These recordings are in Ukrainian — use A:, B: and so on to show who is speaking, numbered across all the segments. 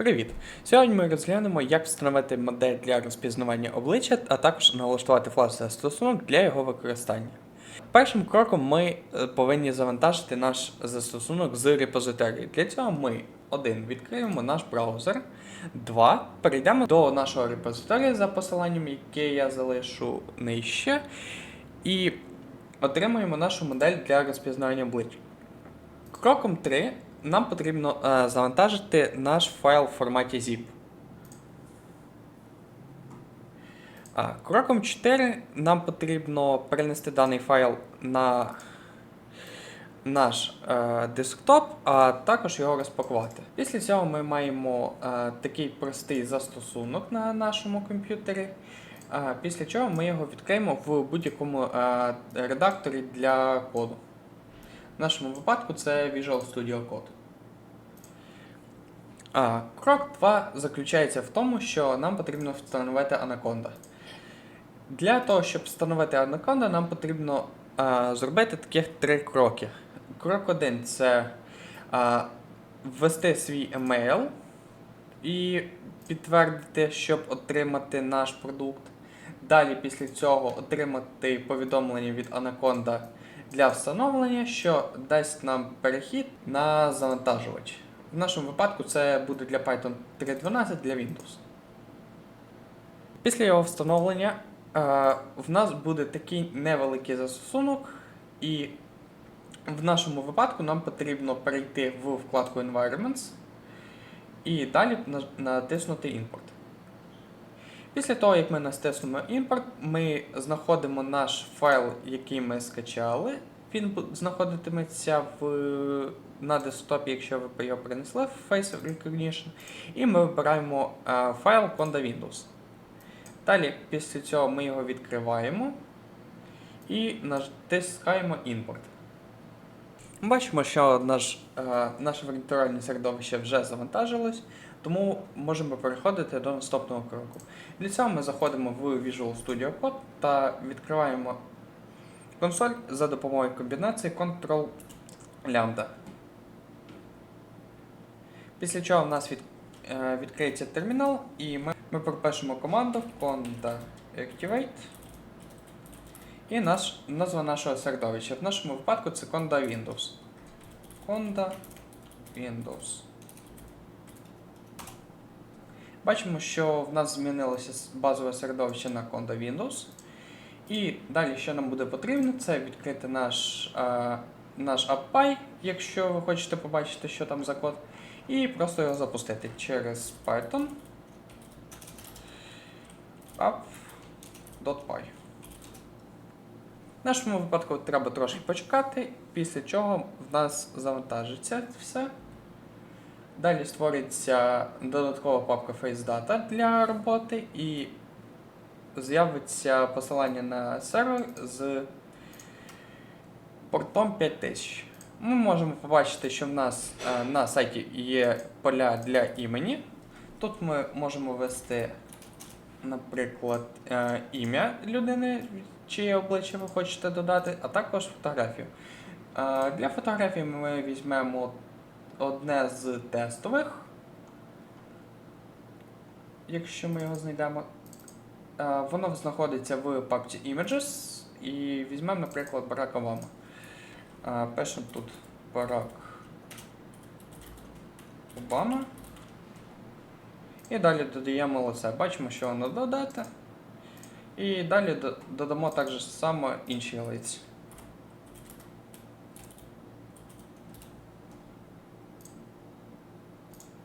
A: Привіт! Сьогодні ми розглянемо, як встановити модель для розпізнавання обличчя, а також налаштувати флеш застосунок для його використання. Першим кроком ми е, повинні завантажити наш застосунок з репозиторії. Для цього ми один відкриємо наш браузер, два перейдемо до нашого репозиторію за посиланням, яке я залишу нижче, і отримаємо нашу модель для розпізнавання обличчя. Кроком 3 нам потрібно е, завантажити наш файл в форматі zip. Кроком 4 нам потрібно перенести даний файл на наш е, десктоп, а також його розпакувати. Після цього ми маємо е, такий простий застосунок на нашому комп'ютері. Після чого ми його відкриємо в будь-якому е, редакторі для коду. В нашому випадку це Visual Studio Code. А, крок 2 заключається в тому, що нам потрібно встановити Anaconda. Для того, щоб встановити Anaconda, нам потрібно а, зробити таких три кроки. Крок 1 це а, ввести свій емейл і підтвердити, щоб отримати наш продукт. Далі після цього отримати повідомлення від Anaconda для встановлення, що дасть нам перехід на завантажувач. В нашому випадку це буде для Python 3.12 для Windows. Після його встановлення е, в нас буде такий невеликий застосунок, і в нашому випадку нам потрібно перейти в вкладку Environments і далі натиснути Import. Після того, як ми натиснемо Import, ми знаходимо наш файл, який ми скачали. Він знаходитиметься в, на десктопі, якщо ви його принесли в Face Recognition. І ми вибираємо е, файл Conda Windows. Далі, після цього ми його відкриваємо і натискаємо Import. Бачимо, що наш, е, наше віртуальне середовище вже завантажилось, тому можемо переходити до наступного кроку. Для цього ми заходимо в Visual Studio Code та відкриваємо консоль за допомогою комбінації Ctrl Lambda. Після чого в нас від, е, відкриється термінал, і ми, ми пропишемо команду conda activate і наш, назва нашого середовища. В нашому випадку це conda Windows. Conda Windows. Бачимо, що в нас змінилося базове середовище на Conda Windows. І далі, що нам буде потрібно, це відкрити наш, е, наш AppPy, якщо ви хочете побачити, що там за код, і просто його запустити через Python app.py. В нашому випадку треба трошки почекати, після чого в нас завантажиться все. Далі створиться додаткова папка FaceData для роботи і з'явиться посилання на сервер з портом 5000. Ми можемо побачити, що в нас е, на сайті є поля для імені. Тут ми можемо ввести, наприклад, е, ім'я людини, чиє обличчя ви хочете додати, а також фотографію. Е, Для фотографії ми візьмемо одне з тестових. Якщо ми його знайдемо, е, воно знаходиться в папці Images і візьмемо, наприклад, Барак Обама. Е, пишемо тут Барак Обама. І далі додаємо лице. Бачимо, що воно додати. І далі додамо так само інші лиці.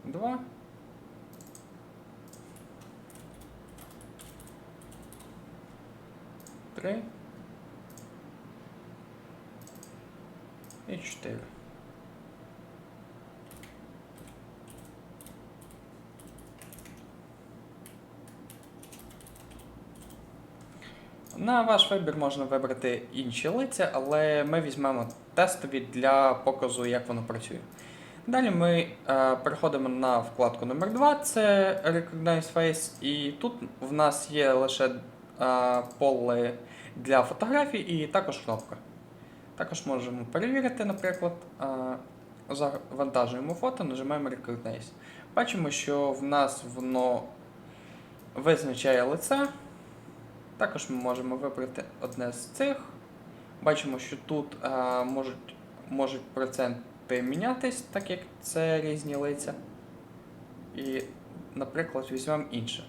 A: 2. Три. І чотири. На ваш вибір можна вибрати інші лиця, але ми візьмемо тестові для показу, як воно працює. Далі ми е, переходимо на вкладку номер 2 це Recognize Face, і тут в нас є лише е, поле для фотографій і також кнопка. Також можемо перевірити, наприклад, е, завантажуємо фото, нажимаємо Recognize. Бачимо, що в нас воно визначає лице. Також ми можемо вибрати одне з цих. Бачимо, що тут е, можуть, можуть проценти мінятись, так як це різні лиця. І, наприклад, візьмемо інше.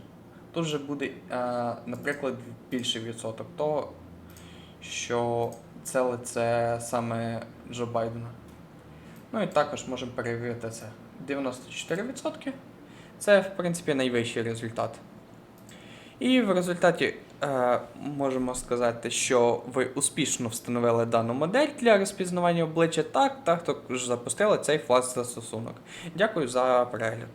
A: Тут вже буде, е, наприклад, більший відсоток того, що це лице саме Джо Байдена. Ну і також можемо перевірити це. 94%. Це, в принципі, найвищий результат. І в результаті е, можемо сказати, що ви успішно встановили дану модель для розпізнавання обличчя так, так, також запустили цей флаг застосунок. Дякую за перегляд.